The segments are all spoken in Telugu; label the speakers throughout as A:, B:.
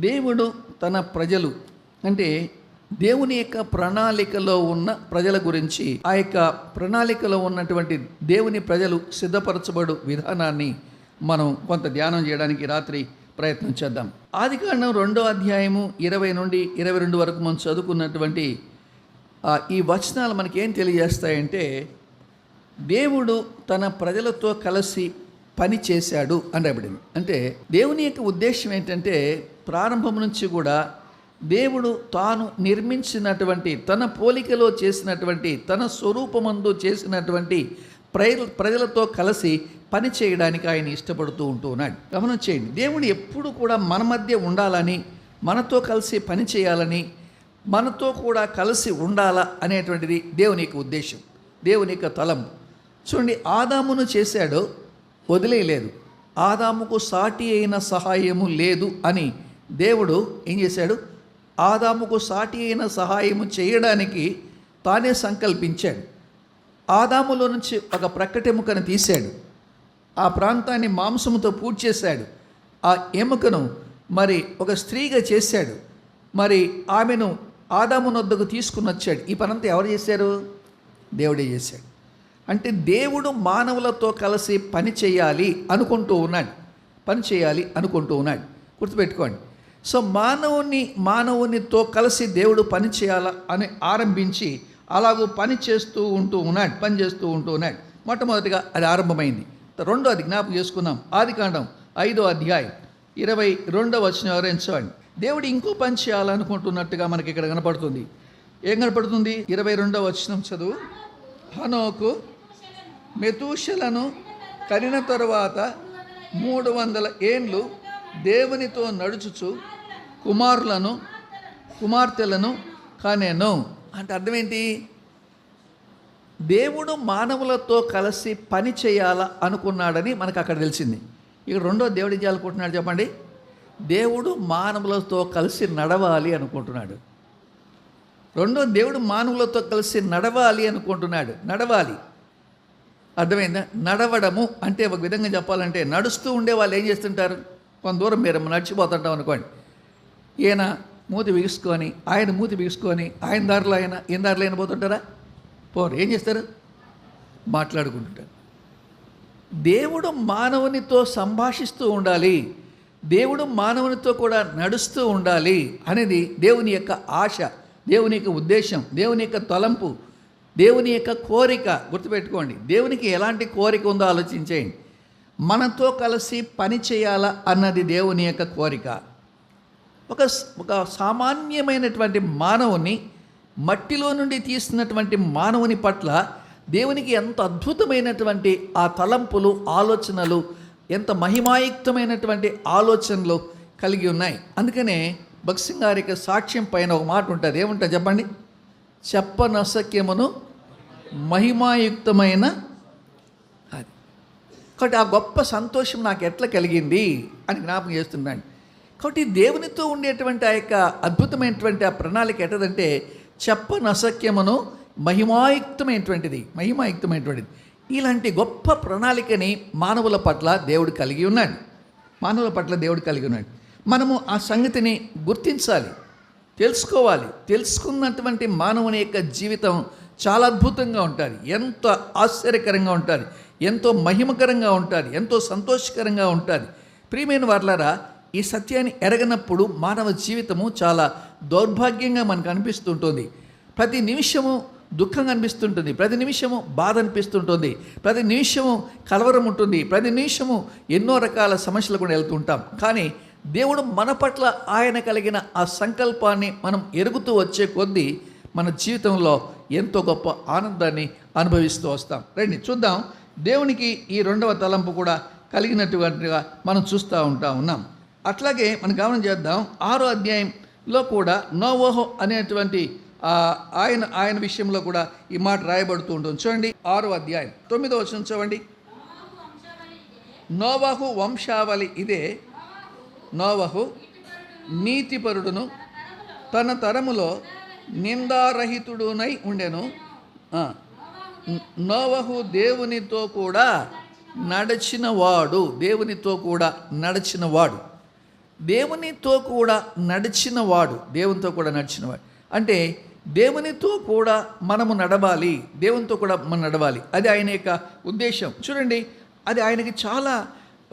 A: దేవుడు తన ప్రజలు అంటే దేవుని యొక్క ప్రణాళికలో ఉన్న ప్రజల గురించి ఆ యొక్క ప్రణాళికలో ఉన్నటువంటి దేవుని ప్రజలు సిద్ధపరచబడు విధానాన్ని మనం కొంత ధ్యానం చేయడానికి రాత్రి ప్రయత్నం చేద్దాం. ఆది కారణం రెండో అధ్యాయము ఇరవై నుండి ఇరవై రెండు వరకు మనం చదువుకున్నటువంటి ఈ వచనాలు మనకి ఏం తెలియజేస్తాయంటే దేవుడు తన ప్రజలతో కలిసి పని చేశాడు అని అంటే దేవుని యొక్క ఉద్దేశం ఏంటంటే ప్రారంభం నుంచి కూడా దేవుడు తాను నిర్మించినటువంటి తన పోలికలో చేసినటువంటి తన స్వరూపమందు చేసినటువంటి ప్రజల ప్రజలతో కలిసి పని చేయడానికి ఆయన ఇష్టపడుతూ ఉంటూ ఉన్నాడు. గమనం చేయండి. దేవుడు ఎప్పుడు కూడా మన మధ్య ఉండాలని మనతో కలిసి పని చేయాలని మనతో కూడా కలిసి ఉండాలా అనేటువంటిది దేవుని యొక్క ఉద్దేశం దేవుని యొక్క తలం చూడండి ఆదామును చేశాడు వదిలేయలేదు. ఆదాముకు సాటి అయిన సహాయము లేదు అని దేవుడు ఏం చేశాడు? ఆదాముకు సాటి అయిన సహాయము చేయడానికి తానే సంకల్పించాడు. ఆదాములో నుంచి ఒక ప్రక్కటెముకను తీశాడు. ఆ ప్రాంతాన్ని మాంసముతో పూర్తి చేశాడు. ఆ ఎముకను మరి ఒక స్త్రీగా చేశాడు. మరి ఆమెను ఆదామునొద్దకు తీసుకుని వచ్చాడు. ఈ పనంతా ఎవరు చేశారు? దేవుడే చేశాడు. అంటే దేవుడు మానవులతో కలిసి పని చేయాలి అనుకుంటూ ఉన్నాడు. పని చేయాలి అనుకుంటూ ఉన్నాడు. గుర్తుపెట్టుకోండి. సో మానవుని మానవునితో కలిసి దేవుడు పని చేయాలా అని ఆరంభించి అలాగూ పని చేస్తూ ఉంటూ ఉన్నాడు పని చేస్తూ ఉంటూ ఉన్నాడు. మొట్టమొదటిగా అది ఆరంభమైంది. రెండో అది జ్ఞాపకం చేసుకున్నాం ఆది కాండం ఐదో అధ్యాయం ఇరవై రెండో వచ్చిన వివరించండి దేవుడు ఇంకో పని చేయాలనుకుంటున్నట్టుగా మనకి ఇక్కడ కనపడుతుంది. ఏం కనపడుతుంది? ఇరవై రెండో వచనం చదువు. హనోకు మెతూషలను కనిన తరువాత మూడు వందల ఏండ్లు దేవునితో నడుచుచు కుమారులను కుమార్తెలను కానేను. అంటే అర్థం ఏంటి దేవుడు మానవులతో కలిసి పని చేయాలా అనుకున్నాడని మనకు అక్కడ తెలిసింది. ఇక రెండో దేవుడు ఏం చేయాలనుకుంటున్నాడు చెప్పండి? దేవుడు మానవులతో కలిసి నడవాలి అనుకుంటున్నాడు. రెండో దేవుడు మానవులతో కలిసి నడవాలి అనుకుంటున్నాడు. నడవాలి. అర్థమైందా? నడవడము అంటే ఒక విధంగా చెప్పాలంటే నడుస్తూ ఉండే వాళ్ళు ఏం చేస్తుంటారు? కొంత దూరం మీరు నడిచిపోతుంటాం అనుకోండి. ఈయన మూతి బిగుసుకొని ఆయన మూతి బిగుసుకొని ఆయన దారిలో ఆయన ఈయన దారిలో ఆయన పోతుంటారా? పోరు. ఏం చేస్తారు? మాట్లాడుకుంటుంటారు. దేవుడు మానవునితో సంభాషిస్తూ ఉండాలి. దేవుడు మానవునితో కూడా నడుస్తూ ఉండాలి అనేది దేవుని యొక్క ఆశ దేవుని యొక్క ఉద్దేశం దేవుని యొక్క తలంపు దేవుని యొక్క కోరిక గుర్తుపెట్టుకోండి. దేవునికి ఎలాంటి కోరిక ఉందో ఆలోచించేయండి. మనతో కలిసి పని చేయాలా అన్నది దేవుని యొక్క కోరిక. ఒక ఒక సామాన్యమైనటువంటి మానవుని మట్టిలో నుండి తీసినటువంటి మానవుని పట్ల దేవునికి ఎంత అద్భుతమైనటువంటి ఆ తలంపులు ఆలోచనలు ఎంత మహిమాయుక్తమైనటువంటి ఆలోచనలు కలిగి ఉన్నాయి. అందుకనే భక్సింగ్ గారి యొక్క సాక్ష్యం పైన ఒక మాట ఉంటుంది. ఏముంటుంది చెప్పండి? చెప్పనసక్యమును మహిమాయుక్తమైన కాబట్టి ఆ గొప్ప సంతోషం నాకు ఎట్లా కలిగింది అని జ్ఞాపకం చేస్తున్నాను కాబట్టి దేవునితో ఉండేటువంటి ఆ యొక్క అద్భుతమైనటువంటి ఆ ప్రణాళిక ఎట్టదంటే చెప్పనసక్యమును మహిమాయుక్తమైనటువంటిది మహిమాయుక్తమైనటువంటిది. ఇలాంటి గొప్ప ప్రణాళికని మానవుల పట్ల దేవుడు కలిగి ఉన్నాడు. మానవుల పట్ల దేవుడు కలిగి ఉన్నాడు. మనము ఆ సంగతిని గుర్తించాలి తెలుసుకోవాలి. తెలుసుకున్నటువంటి మానవుని యొక్క జీవితం చాలా అద్భుతంగా ఉంటుంది ఎంతో ఆశ్చర్యకరంగా ఉంటుంది ఎంతో మహిమకరంగా ఉంటుంది ఎంతో సంతోషకరంగా ఉంటుంది ప్రియమైన వాళ్ళారా ఈ సత్యాన్ని ఎరగనప్పుడు మానవ జీవితము చాలా దౌర్భాగ్యంగా మనకు అనిపిస్తుంటుంది. ప్రతి నిమిషము దుఃఖం అనిపిస్తుంటుంది. ప్రతి నిమిషము బాధ అనిపిస్తుంటుంది. ప్రతి నిమిషము కలవరం ఉంటుంది. ప్రతి నిమిషము ఎన్నో రకాల సమస్యలు కూడా వెళ్తుంటాం కానీ దేవుడు మన పట్ల ఆయన కలిగిన ఆ సంకల్పాన్ని మనం ఎరుగుతూ వచ్చే కొద్దీ మన జీవితంలో ఎంతో గొప్ప ఆనందాన్ని అనుభవిస్తూ వస్తాం. రండి చూద్దాం. దేవునికి ఈ రెండవ తలంపు కూడా కలిగినటువంటిగా మనం చూస్తూ ఉంటా ఉన్నాం. అట్లాగే మనం గమనం చేద్దాం. ఆరో అధ్యాయంలో కూడా నోవోహో అనేటువంటి ఆయన ఆయన విషయంలో కూడా ఈ మాట రాయబడుతూ ఉంటుంది. చూడండి ఆరో అధ్యాయం. తొమ్మిదో వచ్చిన చూడండి. నోవాహు వంశావళి ఇదే. నోవహు నీతిపరుడును తన తరములో నిందారహితుడునై ఉండెను. నోవహు దేవునితో కూడా నడిచినవాడు దేవునితో కూడా నడిచిన వాడు దేవునితో కూడా నడిచిన వాడు దేవునితో కూడా నడిచినవాడు. అంటే దేవునితో కూడా మనము నడవాలి దేవునితో కూడా మనం నడవాలి. అది ఆయన యొక్క ఉద్దేశం. చూడండి అది ఆయనకి చాలా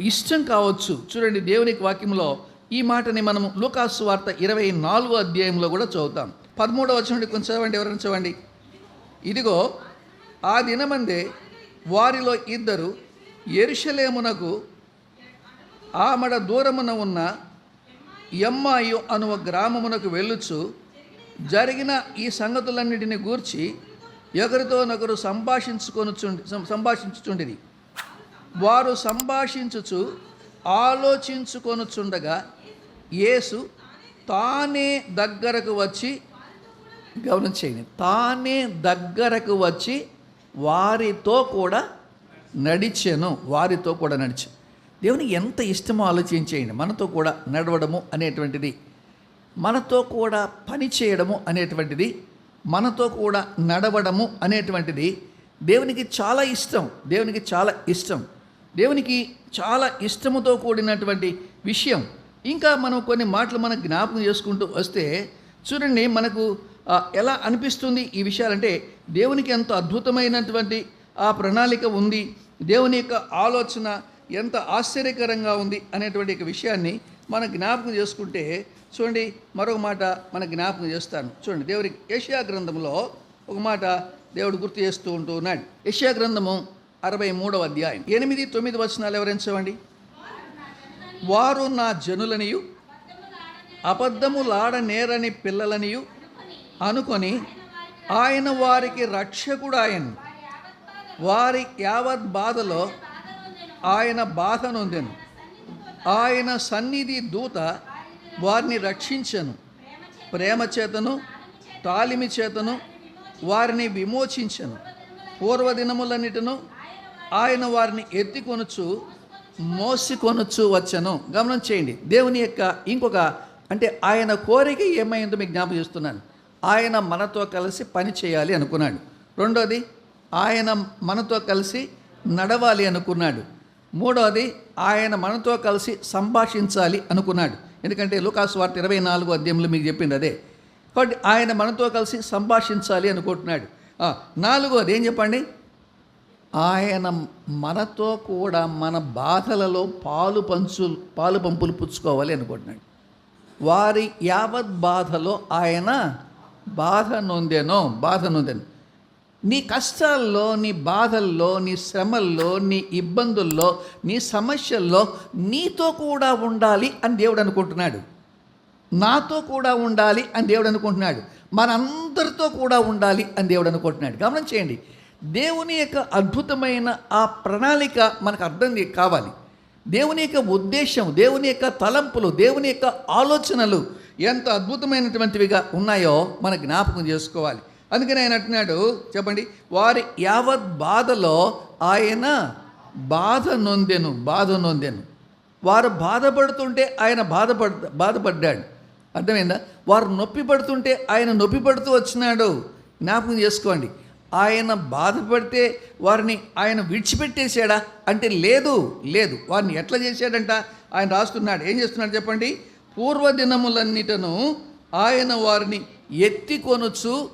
A: ఇష్టం కావచ్చు. చూడండి దేవునికి వాక్యంలో ఈ మాటని మనము లూకాసు వార్త ఇరవై నాలుగో అధ్యాయంలో కూడా చదువుతాం. పదమూడవ వచ్చిన కొంచెం చదవండి ఎవరైనా చదవండి. ఇదిగో ఆ దినమందే వారిలో ఇద్దరు ఎరుషలేమునకు ఆమడ దూరమున ఉన్న ఎమ్మాయు అను గ్రామమునకు వెళ్ళుచు జరిగిన ఈ సంగతులన్నిటిని గూర్చి ఒకరితోనొకరు సంభాషించుకొనుచుండి సంభాషించుచుండిది వారు సంభాషించుచు ఆలోచించుకొనుచుండగా యేసు తానే దగ్గరకు వచ్చి గమనించేయండి తానే దగ్గరకు వచ్చి వారితో కూడా నడిచాను. వారితో కూడా నడిచాను దేవునికి ఎంత ఇష్టమో ఆలోచించేయండి. మనతో కూడా నడవడము అనేటువంటిది మనతో కూడా పని చేయడము అనేటువంటిది మనతో కూడా నడవడము అనేటువంటిది దేవునికి చాలా ఇష్టం. దేవునికి చాలా ఇష్టం. దేవునికి చాలా ఇష్టముతో కూడినటువంటి విషయం. ఇంకా మనం కొన్ని మాటలు మనం జ్ఞాపకం చేసుకుంటూ వస్తే చూడండి మనకు ఎలా అనిపిస్తుంది ఈ విషయాలంటే దేవునికి ఎంతో అద్భుతమైనటువంటి ఆ ప్రణాళిక ఉంది. దేవుని యొక్క ఆలోచన ఎంత ఆశ్చర్యకరంగా ఉంది అనేటువంటి ఒక విషయాన్ని మనం జ్ఞాపకం చేసుకుంటే చూడండి మరొక మాట మన జ్ఞాపకం చేస్తాను. చూడండి దేవుడి ఏషియా గ్రంథంలో ఒక మాట దేవుడు గుర్తు చేస్తూ ఉంటూ ఉన్నాడు. ఏషియా గ్రంథము అరవై మూడవ అధ్యాయం. ఎనిమిది తొమ్మిది వచనాలు వివరించవండి వారు నా జనులనియు అబద్ధములాడనేరని పిల్లలనియు అనుకొని ఆయన వారికి రక్షకుడు ఆయన. వారి యావత్ బాధలో ఆయన బాధ నొందెను. ఆయన సన్నిధి దూత వారిని రక్షించను. ప్రేమ చేతను తాలిమి చేతను వారిని విమోచించను. పూర్వదినములన్నిటిను ఆయన వారిని ఎత్తికొనుచు మోసికొనుచు వచ్చను. గమనం చేయండి. దేవుని యొక్క ఇంకొక అంటే ఆయన కోరిక ఏమైందో మీకు జ్ఞాపకం చేస్తున్నాను. ఆయన మనతో కలిసి పని చేయాలి అనుకున్నాడు. రెండోది ఆయన మనతో కలిసి నడవాలి అనుకున్నాడు. మూడోది ఆయన మనతో కలిసి సంభాషించాలి అనుకున్నాడు. ఎందుకంటే లుకాసు వార్త ఇరవై నాలుగు అధ్యయంలో మీకు చెప్పింది అదే. కాబట్టి ఆయన మనతో కలిసి సంభాషించాలి అనుకుంటున్నాడు. నాలుగోది ఏం చెప్పండి? ఆయన మనతో కూడా మన బాధలలో పాలు పంచు పాలు పంపులు పుచ్చుకోవాలి అనుకుంటున్నాడు. వారి యావత్ బాధలో ఆయన బాధ నొందేనో బాధ నొందేను. నీ కష్టాల్లో నీ బాధల్లో నీ శ్రమల్లో నీ ఇబ్బందుల్లో నీ సమస్యల్లో నీతో కూడా ఉండాలి అని దేవుడు అనుకుంటున్నాడు. నాతో కూడా ఉండాలి అని దేవుడు అనుకుంటున్నాడు. మనందరితో కూడా ఉండాలి అని దేవుడు అనుకుంటున్నాడు. గమనించేయండి దేవుని యొక్క అద్భుతమైన ఆ ప్రణాళిక మనకు అర్థం కావాలి. దేవుని యొక్క ఉద్దేశం దేవుని యొక్క తలంపులు దేవుని యొక్క ఆలోచనలు ఎంత అద్భుతమైనటువంటివిగా ఉన్నాయో మన జ్ఞాపకం చేసుకోవాలి. అందుకని ఆయన అంటున్నాడు చెప్పండి వారి యావత్ బాధలో ఆయన బాధ నొందెను బాధ నొందెను. వారు బాధపడుతుంటే ఆయన బాధపడ బాధపడ్డాడు. అర్థమైందా? వారు నొప్పి పడుతుంటే ఆయన నొప్పి పడుతూ వచ్చినాడు. జ్ఞాపకం చేసుకోండి. ఆయన బాధపడితే వారిని ఆయన విడిచిపెట్టేశాడా? అంటే లేదు లేదు. వారిని ఎట్లా చేశాడంట? ఆయన రాస్తున్నాడు. ఏం చేస్తున్నాడు చెప్పండి? పూర్వదినములన్నిటను ఆయన వారిని ఎత్తి కొనుచు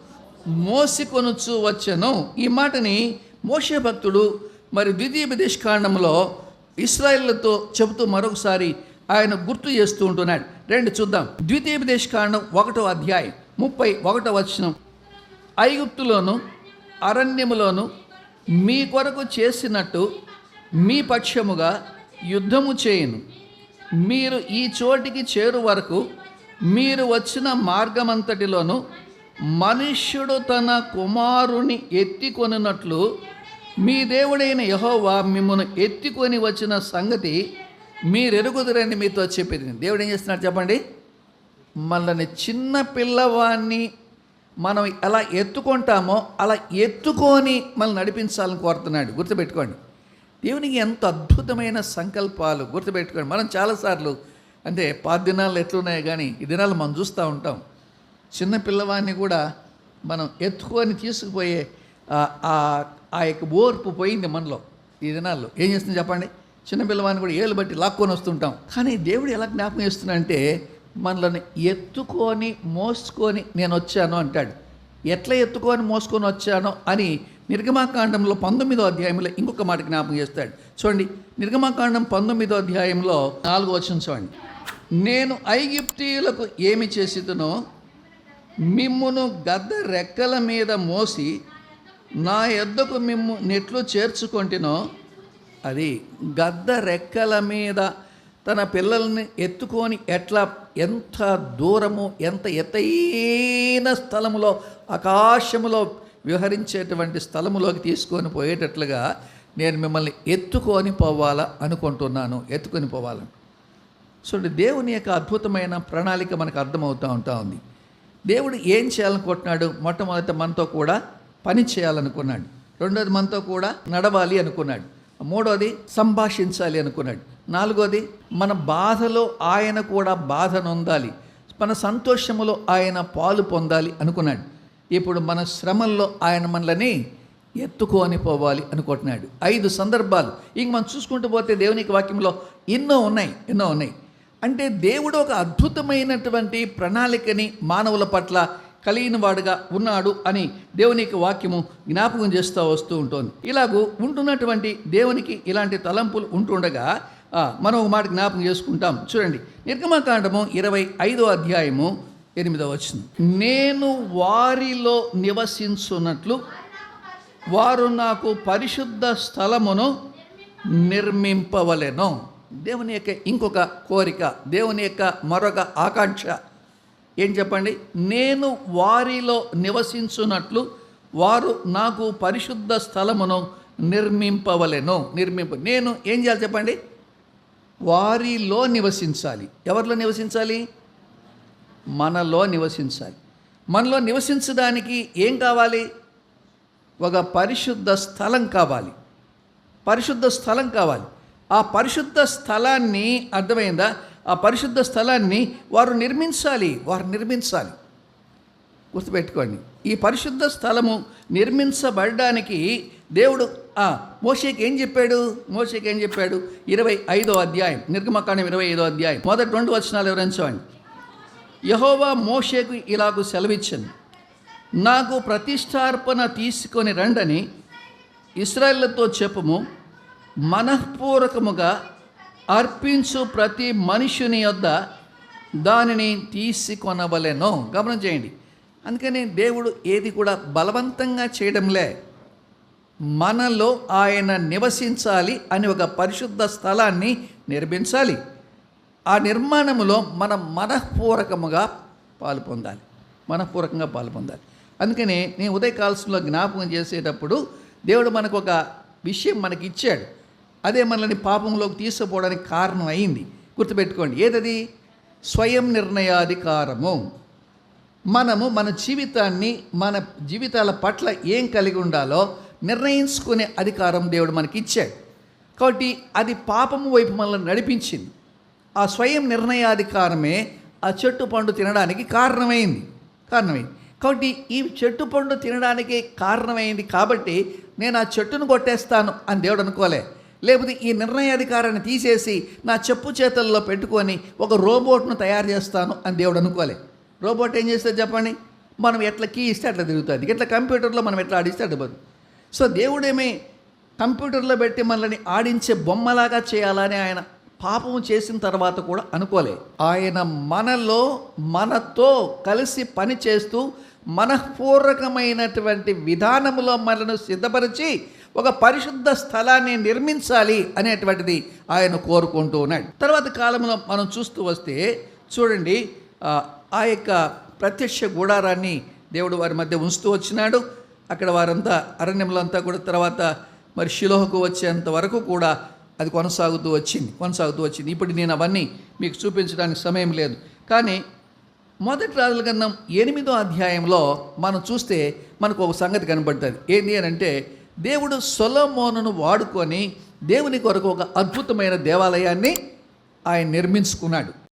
A: మోసి కొనుచు వచ్చను. ఈ మాటని మోషే భక్తుడు మరి ద్వితీయ కాండంలో ఇస్రాయిల్లతో చెబుతూ మరొకసారి ఆయన గుర్తు చేస్తూ ఉంటున్నాడు. రెండు చూద్దాం. ద్వితీయ కాండం ఒకటో అధ్యాయం ముప్పై ఒకటో వచనం. ఐగుప్తులోను అరణ్యములోను మీ కొరకు చేసినట్టు మీ పక్షముగా యుద్ధము చేయను. మీరు ఈ చోటికి చేరు వరకు మీరు వచ్చిన మార్గమంతటిలోను మనుష్యుడు తన కుమారుని ఎత్తికొనినట్లు మీ దేవుడైన యహోవా మిమ్మల్ని ఎత్తికొని వచ్చిన సంగతి మీరెరుగుదురని మీతో చెప్పింది. దేవుడు ఏం చేస్తున్నాడు చెప్పండి? మనల్ని చిన్న పిల్లవాడిని మనం ఎలా ఎత్తుకుంటామో అలా ఎత్తుకొని మనల్ని నడిపించాలని కోరుతున్నాడు. గుర్తుపెట్టుకోండి. దేవునికి ఎంత అద్భుతమైన సంకల్పాలు గుర్తుపెట్టుకోండి. మనం చాలాసార్లు అంటే పాత దినాలు ఎట్లున్నాయి కానీ ఈ దినాలు మనం చూస్తూ ఉంటాం. చిన్న పిల్లవాడిని కూడా మనం ఎత్తుకొని తీసుకుపోయే ఆ- ఆ యొక్క ఓర్పు పోయింది మనలో ఈ దినాల్లో. ఏం చేస్తుంది చెప్పండి? చిన్నపిల్లవాడిని కూడా ఏళ్ళు బట్టి లాక్కొని వస్తుంటాం. కానీ దేవుడు ఎలా జ్ఞాపకం చేస్తున్నాడంటే మనల్ని ఎత్తుకొని మోసుకొని నేను వచ్చాను అంటాడు. ఎట్లా ఎత్తుకొని మోసుకొని వచ్చానో అని నిర్గమాకాండంలో పంతొమ్మిదో అధ్యాయంలో ఇంకొక మాట జ్ఞాపకం చేస్తాడు. చూడండి నిర్గమాకాండం పంతొమ్మిదో అధ్యాయంలో నాలుగు వచ్చిన చూడండి. నేను ఐగిప్తీయులకు ఏమి చేసితునో మిమ్మును గద్ద రెక్కల మీద మోసి నా ఎద్దకు మిమ్ము నెట్లు చేర్చుకొంటినో అది గద్ద రెక్కల మీద తన పిల్లల్ని ఎత్తుకొని ఎట్లా ఎంత దూరము ఎంత ఎత్తైన స్థలములో ఆకాశములో విహరించేటువంటి స్థలములోకి తీసుకొని పోయేటట్లుగా నేను మిమ్మల్ని ఎత్తుకొని పోవాలా అనుకుంటున్నాను. ఎత్తుకొని పోవాలని చూడండి దేవుని యొక్క అద్భుతమైన ప్రణాళిక మనకు అర్థమవుతూ ఉంటా ఉంది. దేవుడు ఏం చేయాలనుకుంటున్నాడు? మొట్టమొదట మనతో కూడా పని చేయాలనుకున్నాడు. రెండోది మనతో కూడా నడవాలి అనుకున్నాడు. మూడోది సంభాషించాలి అనుకున్నాడు. నాలుగోది మన బాధలో ఆయన కూడా బాధ నొందాలి. మన సంతోషములో ఆయన పాలు పొందాలి అనుకున్నాడు. ఇప్పుడు మన శ్రమల్లో ఆయన మనల్ని ఎత్తుకొని పోవాలి అనుకుంటున్నాడు. ఐదు సందర్భాలు. ఇంక మనం చూసుకుంటూ పోతే దేవునికి వాక్యంలో ఎన్నో ఉన్నాయి ఎన్నో ఉన్నాయి. అంటే దేవుడు ఒక అద్భుతమైనటువంటి ప్రణాళికని మానవుల పట్ల కలిగిన వాడుగా ఉన్నాడు అని దేవునికి వాక్యము జ్ఞాపకం చేస్తూ వస్తూ ఉంటుంది. ఇలాగూ ఉంటున్నటువంటి దేవునికి ఇలాంటి తలంపులు ఉంటుండగా మనం ఒక మాట జ్ఞాపకం చేసుకుంటాం. చూడండి నిర్గమకాండము ఇరవై ఐదో అధ్యాయము ఎనిమిదో వచ్చింది నేను వారిలో నివసించున్నట్లు వారు నాకు పరిశుద్ధ స్థలమును నిర్మింపవలెను. దేవుని యొక్క ఇంకొక కోరిక దేవుని యొక్క మరొక ఆకాంక్ష ఏం చెప్పండి? నేను వారిలో నివసించున్నట్లు వారు నాకు పరిశుద్ధ స్థలమును నిర్మింపవలెను. నిర్మింప నేను ఏం చేయాలి చెప్పండి? వారిలో నివసించాలి. ఎవరిలో నివసించాలి? మనలో నివసించాలి. మనలో నివసించడానికి ఏం కావాలి? ఒక పరిశుద్ధ స్థలం కావాలి. పరిశుద్ధ స్థలం కావాలి. ఆ పరిశుద్ధ స్థలాన్ని అర్థమైందా? ఆ పరిశుద్ధ స్థలాన్ని వారు నిర్మించాలి వారు నిర్మించాలి. గుర్తుపెట్టుకోండి ఈ పరిశుద్ధ స్థలము నిర్మించబడడానికి దేవుడు మోషేకి ఏం చెప్పాడు? మోషేకి ఏం చెప్పాడు? ఇరవై ఐదో అధ్యాయం నిర్గమకాండం ఇరవై ఐదో అధ్యాయం. మొదటి రెండు వచనాలు వివరించవండి యహోవా మోషేకు ఇలాగూ సెలవిచ్చింది నాకు ప్రతిష్టార్పణ తీసుకొని రండని ఇస్రాయిల్తో చెప్పుము మనఃపూర్వకముగా అర్పించు ప్రతి మనుషుని యొద్ద దానిని తీసుకొనవలెను. గమనం చేయండి. అందుకని దేవుడు ఏది కూడా బలవంతంగా చేయడంలే. మనలో ఆయన నివసించాలి అని ఒక పరిశుద్ధ స్థలాన్ని నిర్మించాలి. ఆ నిర్మాణములో మనం మనఃపూర్వకముగా పాలు పొందాలి. మనఃపూర్వకంగా పాలు పొందాలి. అందుకని నేను ఉదయకాల్సంలో జ్ఞాపకం చేసేటప్పుడు దేవుడు మనకు ఒక విషయం మనకి ఇచ్చాడు అదే మనల్ని పాపంలోకి తీసుకుపోవడానికి కారణం అయింది గుర్తుపెట్టుకోండి ఏదది? స్వయం నిర్ణయాధికారము. మనము మన జీవితాన్ని మన జీవితాల పట్ల ఏం కలిగి ఉండాలో నిర్ణయించుకునే అధికారం దేవుడు మనకి ఇచ్చాడు కాబట్టి అది పాపము వైపు మనల్ని నడిపించింది. ఆ స్వయం నిర్ణయాధికారమే ఆ చెట్టు పండు తినడానికి కారణమైంది. కారణమైంది. కాబట్టి ఈ చెట్టు పండు తినడానికి కారణమైంది కాబట్టి నేను ఆ చెట్టును కొట్టేస్తాను అని దేవుడు అనుకోలే. లేకపోతే ఈ నిర్ణయాధికారాన్ని తీసేసి నా చెప్పు చేతల్లో పెట్టుకొని ఒక రోబోట్ను తయారు చేస్తాను అని దేవుడు అనుకోలే. రోబోట్ ఏం చేస్తుంది చెప్పండి? మనం ఎట్లా కీ ఇస్తే అట్లా తిరుగుతుంది. ఎట్లా కంప్యూటర్లో మనం ఎట్లా ఆడిస్తే అట్లా పోతుంది సో దేవుడేమి కంప్యూటర్లో పెట్టి మనల్ని ఆడించే బొమ్మలాగా చేయాలని ఆయన పాపం చేసిన తర్వాత కూడా అనుకోలే. ఆయన మనలో మనతో కలిసి పని చేస్తూ మనఃపూర్వకమైనటువంటి విధానంలో మనను సిద్ధపరిచి ఒక పరిశుద్ధ స్థలాన్ని నిర్మించాలి అనేటువంటిది ఆయన కోరుకుంటూ ఉన్నాడు. తర్వాత కాలంలో మనం చూస్తూ వస్తే చూడండి ఆ, యొక్క ప్రత్యక్ష గుడారాన్ని దేవుడు వారి మధ్య ఉంచుతూ వచ్చినాడు. అక్కడ వారంతా అరణ్యంలో అంతా కూడా తర్వాత మరి శిలోహకు వచ్చేంత వరకు కూడా అది కొనసాగుతూ వచ్చింది కొనసాగుతూ వచ్చింది. ఇప్పుడు నేను అవన్నీ మీకు చూపించడానికి సమయం లేదు. కానీ మొదటి రాజుల గ్రంథం ఎనిమిదో అధ్యాయంలో మనం చూస్తే మనకు ఒక సంగతి కనబడుతుంది. ఏంటి అని అంటే దేవుడు సొలమోనును వాడుకొని దేవుని కొరకు ఒక అద్భుతమైన దేవాలయాన్ని ఆయన నిర్మించుకున్నాడు.